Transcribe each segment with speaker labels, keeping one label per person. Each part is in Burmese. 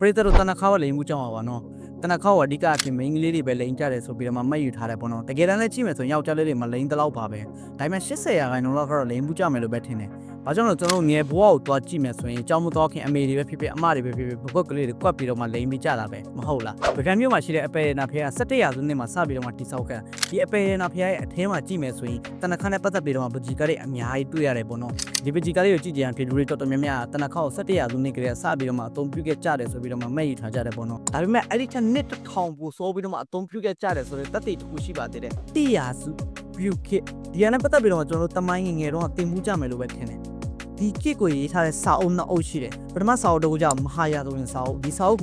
Speaker 1: ပရိသတ်တို့တနခါဝလိန်မှုကြောင်းပါပါနော်တနခါဝအဓိကအဖြစ်မိန်းကလေးတွေပဲလိန်ကြတယ်ဆိုပြီးတော့မှမှတ်ယူထားတယ်ပေါ့နော်တကယ်တမ်းလည်းကြည့်မယ်ဆိုရင်ယောက်ျားလေးတွေမလိန်တလောက်ပါပဲဒါပေမဲ့80ရာခိုင်နှုန်းလောက်ကတော့လိန်မှုကြမယ်လို့ပဲထင်တယ် ဘာကြောင့်လဲကျွန်တော်တို့ငယ်ဘဝကိုသွားကြည့်မယ်ဆိုရင်အကြောင်းမတော်ခင်အမေတွေပဲဖြစ်ဖြစ်အမတွေပဲဖြစ်ဖြစ်ဘကွက်ကလေးတွေကွက်ပြီးတော့မှလိန်ပြီးကြတာပဲမဟုတ်လားဗကံမျိုးမှာရှိတဲ့အပေရနာဖះ17ရာစုနှစ်မှာစပြီးတော့မှတိဆောက်ခဲ့ဒီအပေရနာဖះရဲ့အထဲမှာကြည့်မယ်ဆိုရင်တနခါနဲ့ပတ်သက်ပြီးတော့မှပကြီးကလေးအများကြီးတွေ့ရတယ်ပေါ့နော်ဒီပကြီးကားလေးကိုကြည့်ကြရန်ဖြစ်လူတွေတော်တော်များများတနခါကို17ရာစုနှစ်ကလေးကစပြီးတော့မှအသုံးပြုခဲ့ကြတယ်ဆိုပြီးတော့မှမဲ့ယူထားကြတယ်ပေါ့နော်ဒါပေမဲ့အဲ့ဒီချက်နှစ်တစ်ထောင်ပိုဆိုးပြီးတော့မှအသုံးပြုခဲ့ကြတယ်ဆိုတဲ့တသက်တစ်ခုရှိပါသေးတယ်တိရာစုပြုခေဒီကနေ့ပတ်သက်ပြီးတော့မှကျွန်တော်တို့တမိုင်းငယ်ငယ်တော့တင်မှုကြမယ်လို့ပဲထင်တယ် ဒီကိကိုရေးထားတဲ့စာအုပ်နှစ်အုပ်ရှိတယ်ပထမစာအုပ်တစ်ခုကမဟာယာသဝင်စာအုပ်ဒီစာအုပ်က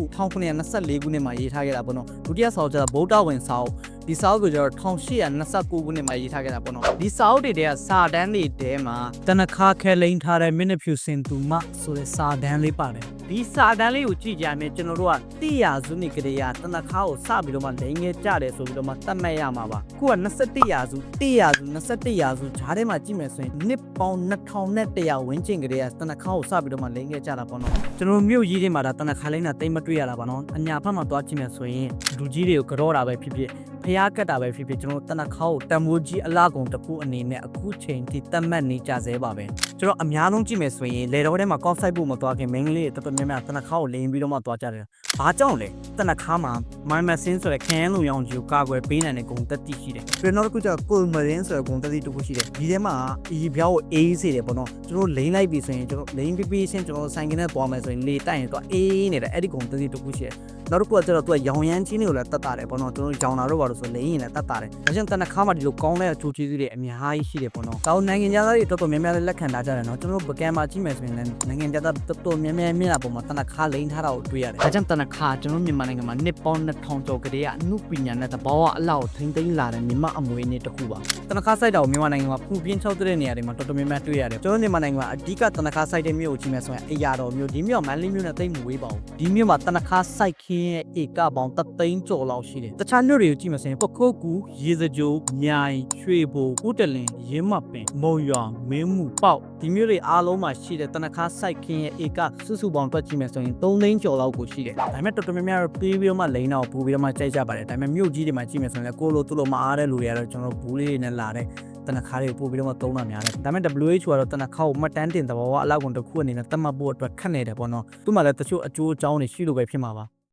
Speaker 1: 1924ခုနှစ်မှာရေးထားခဲ့တာပေါ့နော်ဒုတိယစာအုပ်ကျတော့ဗုဒ္ဓဝင်စာအုပ် ဒီစာအုပ်ကိုကျတော့1829ခုနှစ်မှာရေးထားခဲ့တာပေါ့နော်ဒီစာအုပ်တွေတည်းကစာတန်းတွေတဲမှာတနခါခဲလိန်ထားတဲ့မင်းနှဖြူစင်သူမဆိုတဲ့စာတန်းလေးပါတယ်ဒီစာတန်းလေးကိုကြည့်ကြမယ်ကျွန်တော်တို့ကတိရာစုနှစ်ကလေးကတနခါကိုစပြီးတော့မှလိန်ငယ်ကြတယ်ဆိုပြီးတော့မှသတ်မှတ်ရမှာပါခုက21ရာစုတိရာစု21ရာစုဂျားထဲမှာကြည့်မယ်ဆိုရင်နှစ်ပေါင်း2100ဝန်းကျင်ကလေးကတနခါကိုစပြီးတော့မှလိန်ငယ်ကြတာပေါ့နော်ကျွန်တော်မြို့ကြီးတွေမှာဒါတနခါလိန်တာတိတ်မတွေ့ရတာပါနော်အညာဘက်မှာသွားကြည့်မယ်ဆိုရင်လူကြီးတွေကိုကြောတာပဲဖြစ်ဖြစ် ဖျားကတ်တာပဲဖြစ်ဖြစ်ကျွန်တော်တို့တနခါကိုတံမိုးကြီးအလားကုန်တစ်ခုအနေနဲ့အခုချိန်ထိတတ်မှတ်နေကြသေးပါပဲကျွန်တော်အများဆုံးကြည့်မယ်ဆိုရင်လေတော်ထဲမှာကော့ဆိုင်ဖို့မသွားခင်မင်းကလေးတွေတော်တော်များများတနခါကိုလိန်ပြီးတော့မှသွားကြတယ်ဘာကြောင့်လဲတနခါမှာမိုင်မဆင်းဆိုတဲ့ခရမ်းလူရောင်ကြီးကိုကာကွယ်ပေးနိုင်တဲ့ဂုံတက်တိရှိတယ်ပြီးတော့နောက်တစ်ခုကျတော့ကိုမရင်းဆိုတဲ့ဂုံတက်တိတစ်ခုရှိတယ်ဒီထဲမှာအီပြောင်းကိုအေးစေတယ်ပေါ့နော်ကျွန်တော်လိန်လိုက်ပြီဆိုရင်ကျွန်တော်လိန်ပြီးပြီးချင်းကျွန်တော်ဆိုင်ကနဲ့သွားမယ်ဆိုရင်လေတိုက်ရင်တော့အေးနေတဲ့အဲ့ဒီဂုံတက်တိတစ်ခုရှိတယ် နောက်တစ်ခုကကျတော့သူကရောင်ရမ်းချင်းတွေကိုလည်းတတ်တာတယ်ပေါ့နော်ကျွန်တော်တို့ရောင်တာတို့ပါလို့ဆိုလိမ့်ရင်လည်းတတ်တာတယ်ဒါကြောင့်တနခါမှဒီလိုကောင်းတဲ့အချိုးချီးတွေအများကြီးရှိတယ်ပေါ့နော်တောင်းနိုင်ငံခြားသားတွေတော်တော်များများလည်းလက်ခံထားကြတယ်နော်ကျွန်တော်တို့ပကံမှာကြည့်မယ်ဆိုရင်လည်းနိုင်ငံခြားသားတော်တော်များများမြင်တာပုံမှာတနခါလိမ့်ထားတာကိုတွေ့ရတယ်ဒါကြောင့်တနခါကျွန်တော်တို့မြန်မာနိုင်ငံမှာနှစ်ပေါင်း2000ကျော်ကတည်းကအမှုပညာနဲ့တဘောအလောက်ထိမ့်သိမ်းလာတဲ့မြန်မာအမွေနေ့တစ်ခုပါတနခါစိုက်တာကိုမြန်မာနိုင်ငံမှာပူပြင်းချောက်တဲ့နေရာတွေမှာတော်တော်များများတွေ့ရတယ်ကျွန်တော်တို့မြန်မာနိုင်ငံမှာအဓိကတနခါစိုက်တဲ့မြို့ကိုကြည့်မယ်ဆိုရင်အရာတော်မြို့ဒီမြို့မန္တလေးမြို့နဲ့တိတ်မဝေးပါဘူးဒီမြို့မှာတနခါစိုက်ခင်းရဲ့ဧကပေါင်းတသိန်းကျော်လောက်ရှိတယ်တခြားမြို့တွေကိုကြည့်မယ်ဆိုရင်ပခုတ်ကူရေစကြိုမြိုင်ရွှေဘိုဦးတလင်ရင်းမပင်မုံရွာမင်းမှုပေါ့ဒီမြို့တွေအားလုံးမှာရှိတဲ့တနခါစိုက်ခင်းရဲ့ဧကစုစုပေါင်းတွက်ကြည့်မယ်ဆိုရင်3သိန်းကျော်လောက်ကိုရှိတယ်ဒါပေမဲ့တော်တော်များများတော့ပြီးပြီးတော့မှလိန်တော့ပူပြီးတော့မှကြိုက်ကြပါတယ်ဒါပေမဲ့မြို့ကြီးတွေမှာကြည့်မယ်ဆိုရင်လည်းကိုလိုသူလိုမအားတဲ့လူတွေကတော့ကျွန်တော်ဘူးလေးတွေနဲ့လာတဲ့တနခါတွေကိုပို့ပြီးတော့မှသုံးတာများတယ်ဒါပေမဲ့ WHO ကတော့တနခါကိုမှတ်တမ်းတင်သဘောကအလောက်ကုန်တစ်ခုအနေနဲ့သတ်မှတ်ဖို့အတွက်ခက်နေတယ်ပေါ့နော်သူ့မှာလည်းတချို့အကျိုးအကြောင်းတွေရှိလို့ပဲဖြစ်မှာပါ